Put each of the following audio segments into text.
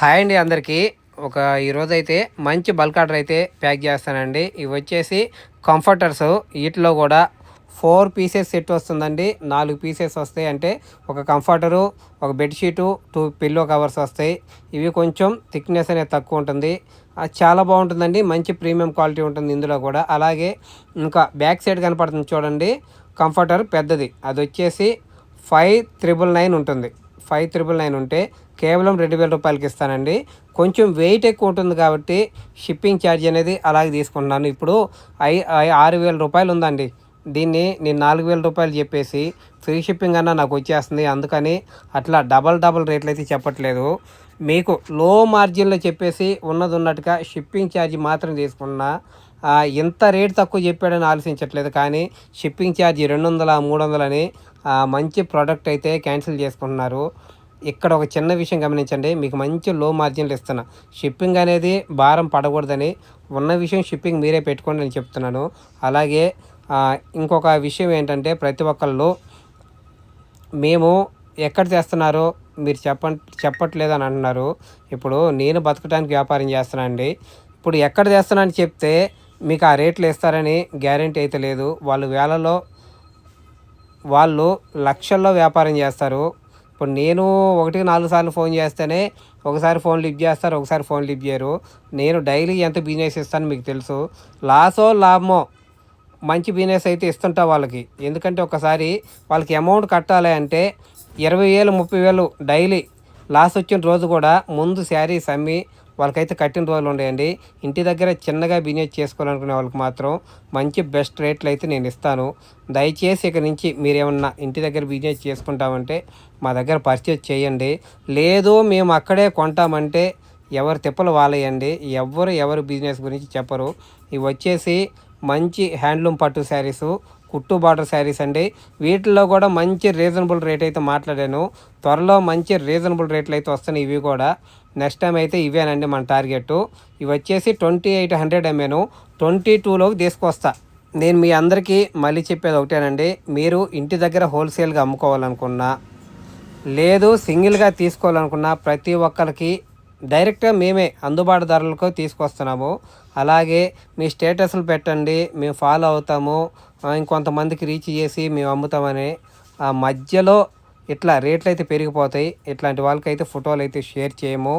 Hi అండి అందరికీ. ఒక ఈరోజు అయితే మంచి బల్క్ ఆర్డర్ అయితే ప్యాక్ చేస్తానండి. ఇవి వచ్చేసి కంఫర్టర్స్. వీటిలో కూడా ఫోర్ పీసెస్ సెట్ వస్తుందండి. నాలుగు పీసెస్ వస్తాయి. అంటే ఒక కంఫర్టరు ఒక బెడ్షీటు టూ పిల్లో కవర్స్ వస్తాయి. ఇవి కొంచెం థిక్నెస్ అనేది తక్కువ ఉంటుంది. అది చాలా బాగుంటుందండి. మంచి ప్రీమియం క్వాలిటీ ఉంటుంది ఇందులో కూడా. అలాగే ఇంకా బ్యాక్ సైడ్ కనపడుతుంది చూడండి. కంఫర్టర్ పెద్దది. అది వచ్చేసి ఫైవ్ త్రిబుల్ నైన్ ఉంటుంది. ఫైవ్ త్రిబుల్ నైన్ ఉంటే కేవలం రెండు వేల రూపాయలకి ఇస్తానండి. కొంచెం వెయిట్ ఎక్కువ ఉంటుంది కాబట్టి షిప్పింగ్ ఛార్జ్ అనేది అలాగే తీసుకుంటున్నాను. ఇప్పుడు ఐ ఆరు వేల రూపాయలు ఉందండి. దీన్ని నేను నాలుగు వేల రూపాయలు చెప్పేసి ఫ్రీ షిప్పింగ్ అన్న నాకు వచ్చేస్తుంది. అందుకని అట్లా డబల్ డబల్ రేట్లు అయితే చెప్పట్లేదు. మీకు లో మార్జిన్లో చెప్పేసి ఉన్నది ఉన్నట్టుగా షిప్పింగ్ ఛార్జ్ మాత్రం తీసుకున్నా. ఇంత రేట్ తక్కువ చెప్పాడని ఆలోచించట్లేదు. కానీ షిప్పింగ్ ఛార్జ్ రెండు వందల మూడు వందలని మంచి ప్రోడక్ట్ అయితే క్యాన్సిల్ చేసుకుంటున్నారు. ఇక్కడ ఒక చిన్న విషయం గమనించండి. మీకు మంచి లో మార్జిన్లు ఇస్తున్నా. షిప్పింగ్ అనేది భారం పడకూడదని ఉన్న విషయం షిప్పింగ్ మీరే పెట్టుకోండి అని చెప్తున్నాను. అలాగే ఇంకొక విషయం ఏంటంటే ప్రతి ఒక్కళ్ళు మేము ఎక్కడ చేస్తున్నారో మీరు చెప్ప చెప్పట్లేదు అని అంటున్నారు ఇప్పుడు నేను బతకడానికి వ్యాపారం చేస్తున్నానండి. ఇప్పుడు ఎక్కడ చేస్తున్నానని చెప్తే మీకు ఆ రేట్లు ఇస్తారని గ్యారంటీ అయితే లేదు. వాళ్ళు వేలలో వాళ్ళు లక్షల్లో వ్యాపారం చేస్తారు. ఇప్పుడు నేను ఒకటికి నాలుగు సార్లు ఫోన్ చేస్తేనే ఒకసారి ఫోన్ లిఫ్ట్ చేస్తారు ఒకసారి ఫోన్ లిఫ్ట్ చేయరు. నేను డైలీ ఎంత బిజినెస్ ఇస్తాను మీకు తెలుసు. లాసో లాభమో మంచి బిజినెస్ అయితే ఇస్తుంటా వాళ్ళకి. ఎందుకంటే ఒకసారి వాళ్ళకి అమౌంట్ కట్టాలి అంటే ఇరవై వేలు ముప్పై వేలు డైలీ లాస్ వచ్చిన రోజు కూడా ముందు శారీస్ అమ్మి వాళ్ళకైతే కట్టిన రోజులు ఉండేయండి. ఇంటి దగ్గర చిన్నగా బిజినెస్ చేసుకోవాలనుకునే వాళ్ళకి మాత్రం మంచి బెస్ట్ రేట్లు అయితే నేను ఇస్తాను. దయచేసి ఇక నుంచి మీరేమన్నా ఇంటి దగ్గర బిజినెస్ చేసుకుంటామంటే మా దగ్గర పర్చేజ్ చేయండి. లేదు మేము అక్కడే కొంటామంటే ఎవరు తిప్పలు వాళ్ళయండి ఎవరు ఎవరు బిజినెస్ గురించి చెప్పరు. ఇవి వచ్చేసి మంచి హ్యాండ్లూమ్ పట్టు శారీసు కుట్టు బార్డర్ శారీస్ అండి. వీటిల్లో కూడా మంచి రీజనబుల్ రేట్ అయితే మాట్లాడాను. త్వరలో మంచి రీజనబుల్ రేట్లు అయితే వస్తున్నాయి ఇవి కూడా. నెక్స్ట్ టైం అయితే ఇవేనండి మన టార్గెట్ ఇవి వచ్చేసి ట్వంటీ ఎయిట్ హండ్రెడ్ ఎంఏను ట్వంటీ టూలోకి తీసుకొస్తా. నేను మీ అందరికీ మళ్ళీ చెప్పేది ఒకటేనండి. మీరు ఇంటి దగ్గర హోల్సేల్గా అమ్ముకోవాలనుకున్నా లేదు సింగిల్గా తీసుకోవాలనుకున్నా ప్రతి ఒక్కరికి డైరెక్ట్గా మేమే అందుబాటు ధరలకు తీసుకొస్తున్నాము. అలాగే మీ స్టేటస్లు పెట్టండి మేము ఫాలో అవుతాము ఇంకొంతమందికి రీచ్ చేసి మేము అమ్ముతామని. ఆ మధ్యలో ఇట్లా రేట్లు అయితే పెరిగిపోతాయి. ఇట్లాంటి వాళ్ళకైతే ఫోటోలు అయితే షేర్ చేయము.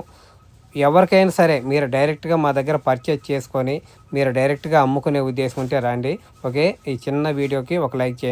ఎవరికైనా సరే మీరు డైరెక్ట్గా మా దగ్గర పర్చేజ్ చేసుకొని మీరు డైరెక్ట్గా అమ్ముకునే ఉద్దేశం ఉంటే రండి. ఓకే? ఈ చిన్న వీడియోకి ఒక లైక్ చేయండి.